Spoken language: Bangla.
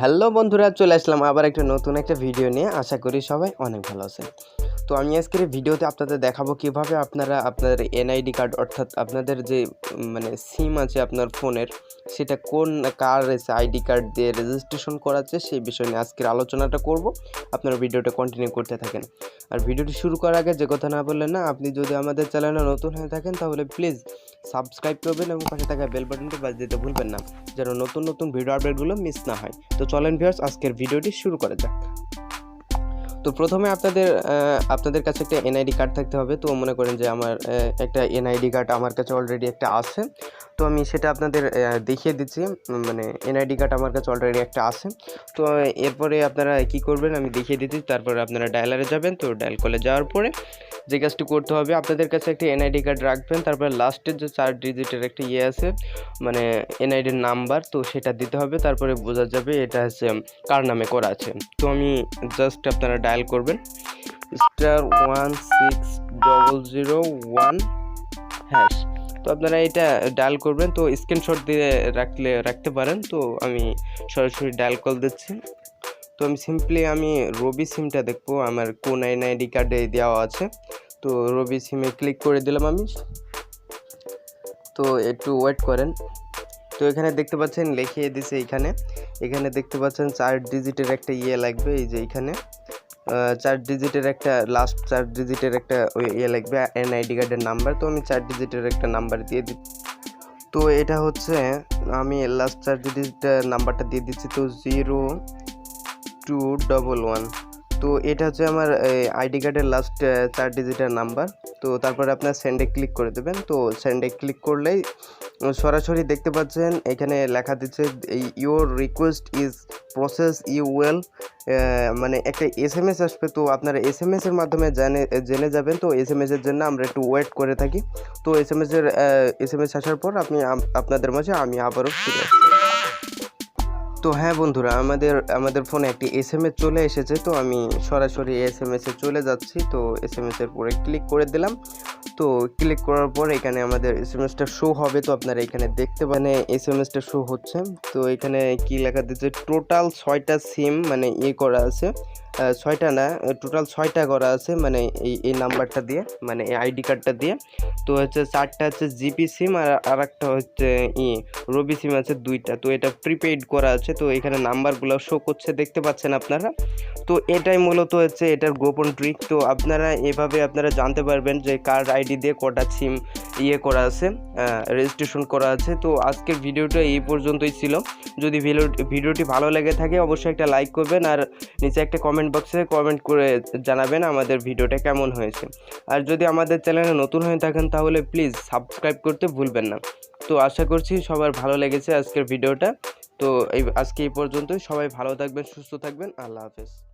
হ্যালো বন্ধুরা, চলে আসলাম আবার একটা নতুন একটা ভিডিও নিয়ে। আশা করি সবাই অনেক ভালো আছে তো আমি আজকের ভিডিওতে আপনাদের দেখাবো কীভাবে আপনারা আপনাদের এনআইডি কার্ড অর্থাৎ আপনাদের যে মানে সিম আছে আপনার ফোনের, সেটা কোন কার আইডি কার্ড দিয়ে রেজিস্ট্রেশন করাচ্ছে, সেই বিষয় নিয়ে আজকের আলোচনাটা করব। আপনারা ভিডিওটা কন্টিনিউ করতে থাকেন। আর ভিডিওটি শুরু করার আগে যে কথা না বললেন না, আপনি যদি আমাদের চ্যানেলে নতুন হয়ে থাকেন, তাহলে প্লিজ সাবস্ক্রাইব করবেন এবং পাশে থাকা বেল বাটনটি বাজিয়ে দিতে ভুলবেন না, যেন নতুন নতুন ভিডিও আপডেটগুলো মিস না হয়। তো চলেন ভিউয়ার্স আজকের ভিডিওটি শুরু করা যাক। তো প্রথমে আপনাদের আপনাদের কাছে একটা এনআইডি কার্ড থাকতে হবে। তো মনে করেন যে আমার একটা এনআইডি কার্ড আমার কাছে অলরেডি একটা আছে। তো আমি সেটা আপনাদের দেখিয়ে দিচ্ছি। মানে এনআইডি কার্ড আমার কাছে অলরেডি একটা আছে। তো এরপরে আপনারা কি করবেন, আমি দেখিয়ে দিচ্ছি। তারপরে আপনারা ডায়ালারে যাবেন। তো ডায়াল কলে যাওয়ার পরে যে কাজটি করতে হবে। আপনাদের কাছে একটা এনআইডি কার্ড রাখবেন, তারপরে লাস্টের যে চার ডিজিটের একটা ইয়ে আছে মানে এনআইডির নাম্বার তো সেটা দিতে হবে, তারপরে বোঝা যাবে এটা হচ্ছে কার নামে করা আছে। তো আমি জাস্ট আপনারা ডায়াল করবেন। Star one six double zero one hash তো আপনারা এটা ডায়াল করবেন, তো স্ক্রিনশট দিয়ে রাখলে, রাখতে পারেন, তো আমি সরাসরি ডায়াল কল দিচ্ছি। তো আমি সিম্পলি আমি রবি সিমটা দেখব, আমার কোন এনআইডি কার্ডে দেওয়া আছে। তো রবি সিমে ক্লিক করে দিলাম আমি। তো একটু ওয়েট করেন। তো এখানে দেখতে পাচ্ছেন, লিখিয়ে দিছে এখানে। এখানে দেখতে পাচ্ছেন, চার ডিজিটের একটা ইয়ে লাগবে, এই যে এখানে। চার ডিজিটের একটা লাস্ট চার ডিজিটের একটা ইয়ে লাগবে এন এনআইডি কার্ডের নাম্বার তো আমি চার ডিজিটের একটা নাম্বার দিয়ে দিই তো এটা হচ্ছে, আমি লাস্ট চার ডিজিটের নাম্বারটা দিয়ে দিচ্ছি, তো জিরো টু ডবল ওয়ান তো এটা হচ্ছে আমার আইডি কার্ডের লাস্ট চার ডিজিটের নাম্বার তো তারপরে আপনার সেন্ডে ক্লিক করে দেবেন। তো সেন্ডে ক্লিক করলেই সরাসরি দেখতে পাচ্ছেন, এখানে লেখা দিচ্ছে your request is process you will মানে একটা এস এম এস আসবে। তো আপনারা এস এম এসের মাধ্যমে জেনে জেনে যাবেন। তো এস এম এসের জন্য আমরা একটু ওয়েট করে থাকি। তো এস এম এসের এস এম এস আসার পর আপনি আপনাদের মাঝে আমি আবারও ফিরে আসছি তো হ্যাঁ বন্ধুরা, আমাদের আমাদের ফোনে একটি এস এম এস চলে এসেছে, তো আমি সরাসরি এস এম এসে চলে যাচ্ছি, তো এস এম এসের উপরে ক্লিক করে দিলাম। তো ক্লিক করার পর এখানে আমাদের এস এম এসটা শো হবে। তো আপনারা এখানে দেখতে মানে এস এম এসটা শো হচ্ছে। তো এখানে কি লেখা দিচ্ছে টোটাল ছয়টা সিম মানে ইয়ে করা আছে। ছয়টা না টোটাল ছয়টা করা আছে মানে এই এই নাম্বারটা দিয়ে মানে এই আইডি কার্ডটা দিয়ে। তো হচ্ছে চারটা হচ্ছে জিপি সিম আর আর একটা হচ্ছে ই রবি সিম আছে দুইটা। তো এটা প্রিপেইড করা আছে। তো এখানে নাম্বারগুলো শো করছে, দেখতে পাচ্ছেন আপনারা? তো এটাই মূলত হচ্ছে এটার গোপন ট্রিক তো আপনারা এভাবে আপনারা জানতে পারবেন যে কার আইডি দিয়ে কটা সিম ইয়ে করা আছে রেজিস্ট্রেশন করা আছে। তো আজকের ভিডিওটা এই পর্যন্তই ছিল। যদি ভিডিও ভিডিওটি ভালো লেগে থাকে, অবশ্যই একটা লাইক করবেন আর নিচে একটা কমেন্ট বক্সে কমেন্ট করে জানাবেন আমাদের ভিডিওটা কেমন হয়েছে। আর যদি আমাদের চ্যানেলে নতুন হয়ে থাকেন, তাহলে প্লিজ সাবস্ক্রাইব করতে ভুলবেন না। তো আশা করছি সবার ভালো লেগেছে আজকের ভিডিওটা। তো এই, আজকে এই পর্যন্তই। সবাই ভালো থাকবেন, সুস্থ থাকবেন। আল্লাহ হাফেজ।